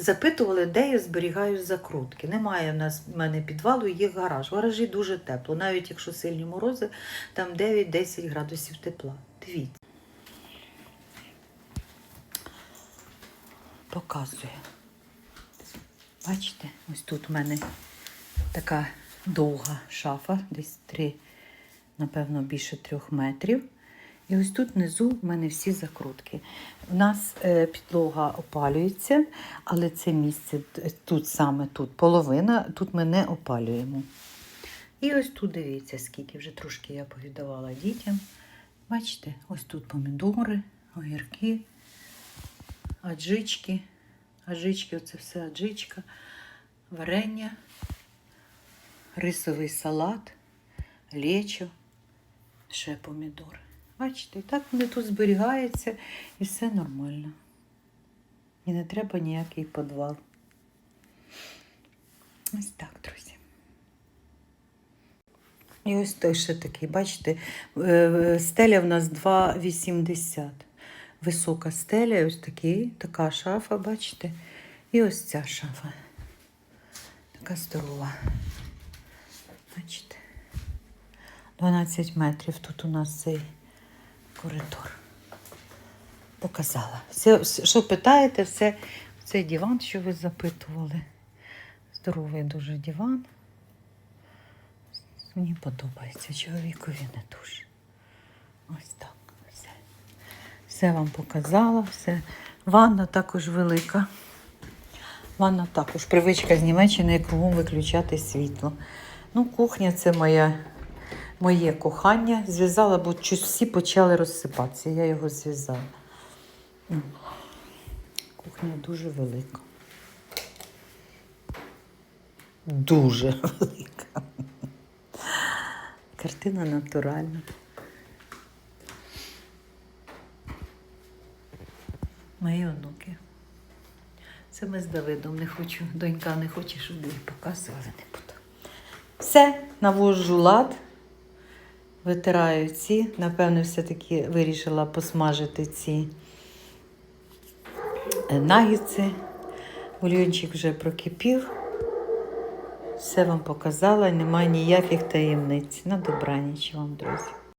запитували, де я зберігаю закрутки. Немає в нас в мене підвалу, є гараж. В гаражі дуже тепло, навіть якщо сильні морози, там 9-10 градусів тепла. Дивіться. Показую. Бачите, ось тут в мене така довга шафа, десь три, напевно, більше трьох метрів. І ось тут внизу в мене всі закрутки. У нас е, підлога опалюється, але це місце тут саме тут половина, тут ми не опалюємо. І ось тут дивіться, скільки вже трошки я повідавала дітям. Бачите, ось тут помідори, огірки, аджички. Аджички, оце все аджичка, варення, рисовий салат, лечо, ще помідори. Бачите, і так вони тут зберігаються і все нормально. І не треба ніякий підвал. Ось так, друзі. І ось той ще такий, бачите, е, стеля в нас 2,80. Висока стеля, ось такий, така шафа, бачите. І ось ця шафа. Така здорова. Бачите. 12 метрів тут у нас цей коридор. Показала. Все, що питаєте, все цей диван, що ви запитували. Здоровий дуже диван. Мені подобається, чоловікові не дуже. Ось так. Все. Все вам показала, все. Ванна також велика. Ванна також привичка з Німеччини кругом виключати світло. Ну, кухня це моя, моє кохання. Зв'язала, бо всі почали розсипатися. Я його зв'язала. Кухня дуже велика. Дуже велика. Картина натуральна. Мої онуки. Це ми з Давидом не хочу. Донька не хоче, щоб її показували, не буду. Все, навожу лад, витираю ці. Напевно, все-таки вирішила посмажити ці е, нагідці. Бульйончик вже прокипів. Все вам показала, немає ніяких таємниць. На добраніч вам, друзі.